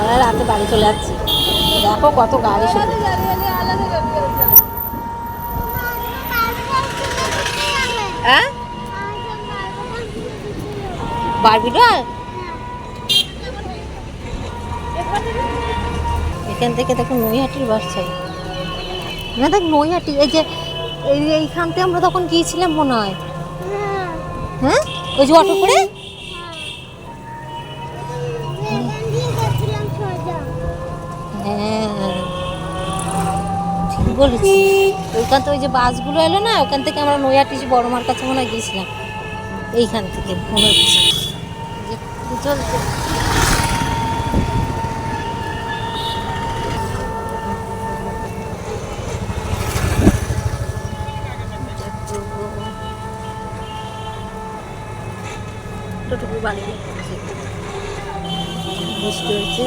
আমরা রাতে বাড়ি চলে যাচ্ছি। দেখো কত গাড়ি শুধু হ্যাঁ? বারবি এখান থেকে দেখো নৈহাটির বাস ছাড়ি না, দেখ নৈহাটি, এই যে এই যে এইখান থেকে আমরা তখন গিয়েছিলাম মনে হয়। হ্যাঁ? ওই যে অটো করে? ঠিক বলেছিস ওইখান থেকে ওই যে বাসগুলো এলো না ওখান থেকে আমরা নৈহাটি যে বড় মার কাছে মনে হয় গিয়েছিলাম। এইখান থেকে মনে হচ্ছে। চলছে? টোটুকু বাড়ি বৃষ্টি হয়েছে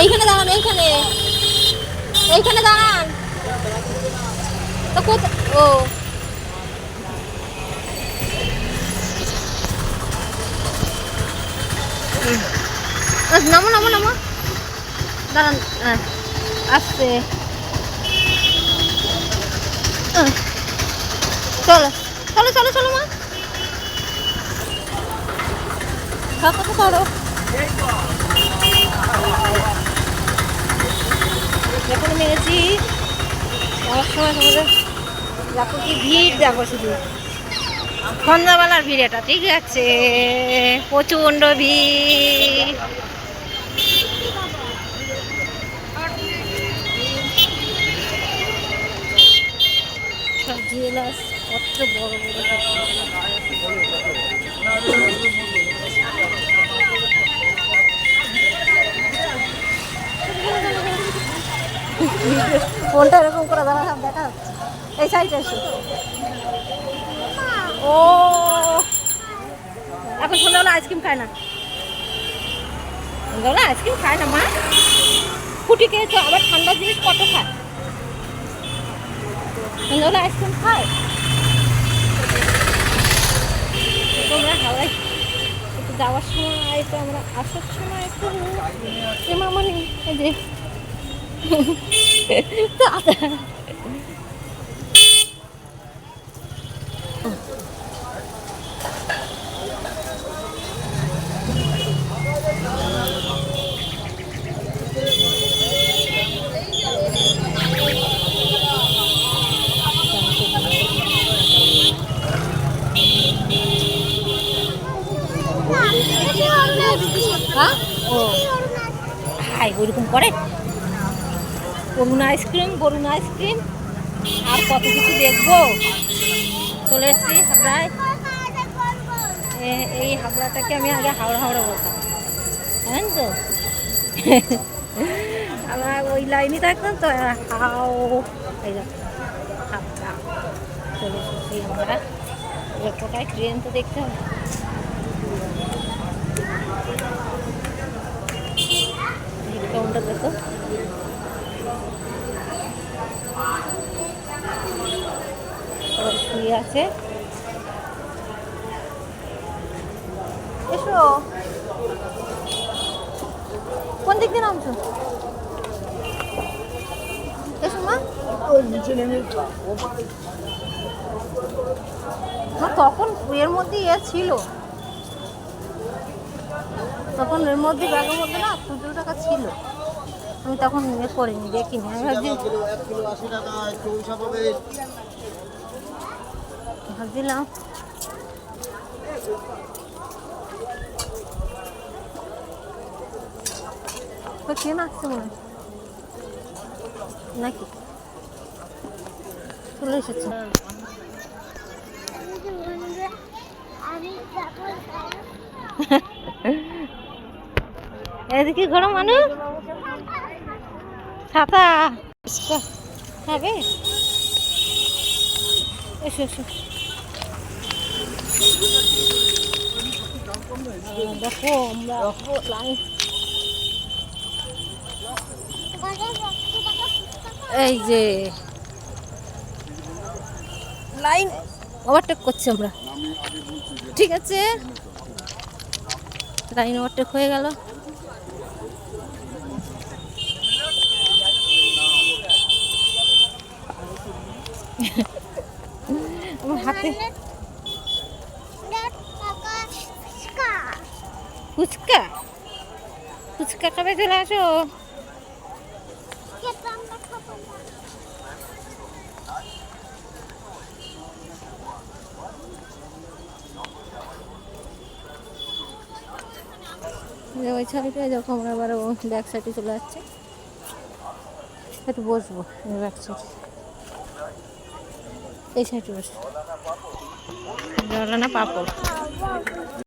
এইখানে দাঁড়ান এইখানে। এইখানে দাঁড়ান। তো কোথায় ও। নামো নামো নামো। দাঁড়ান আহ, চলো। চলো চলো চলো মা। থাকো তো করো এখন মেরেছি যাওয়ার সময় দেখো কি ভিড় দেখো শুধু। সন্ধ্যাবেলার ভিড় এটা, ঠিক আছে? প্রচণ্ড ভিড়। সব জুয়েলার্স, কত বড় বড় ফোনটা এরকম করে দাঁড়া সব দেখা এই সাইডে এসো। ও। এখন সন্ধ্যাবেলা আইসক্রিম খায় না। সন্ধ্যাবেলা আইসক্রিম খায় না, মা? ফুটি খেয়েছো, আবার ঠান্ডা জিনিস কত খায়? সন্ধ্যাবেলা আইসক্রিম খায়? তোমরা হাওড়ায় একটু যাওয়ার সময়, একটু আমরা আসার সময় একটু এ মামানি এই যে হ্যাঁ? ও। হাই ওইরকম করে? করুণ আইসক্রিম করুণ আইসক্রিম। আর কত কিছু দেখব? চলে এসেছি হাবড়ায়। এই হাবড়াটাকে আমি আগে হাওড়া হাওড়া বলতাম। জানেন তো? আমরা ওই লাইনই থাকতাম তো, হাও, এই হাবড়া। চলে এসেছি আমরা। এবার ট্রেন তো দেখতে হবে। কাউন্টার দেখো। শুয়ে আছে। এসো। কোন দিক দিয়ে নামছো? এসো মা। মা, তখন এর মধ্যে ইয়ে ছিল। তখন এর মধ্যে ব্যাগের মধ্যে না খুচরো টাকা ছিল। আমি তখন ইয়ে করিনি দেখিনি। আমি ভাবছি ভাবছিলাম কে মনে নাকি? চলে এসেছে। এদিকে ঘোরো মানুষ ছাতা খাবে? এসো এসো। দেখো, আমরা এই যে লাইন ওভারটেক করছি আমরা। ঠিক আছে? লাইন ওভারটেক হয়ে গেল। আমার হাতে ফুচকা? ফুচকা খাবে চলে আসো? ওই সাইডে যখন আমরা আবার ব্যাক সাইডে চলে যাচ্ছে একটু বসবো ব্যাক সাইডে এই সাইডে বসে। জলানা পাপড়।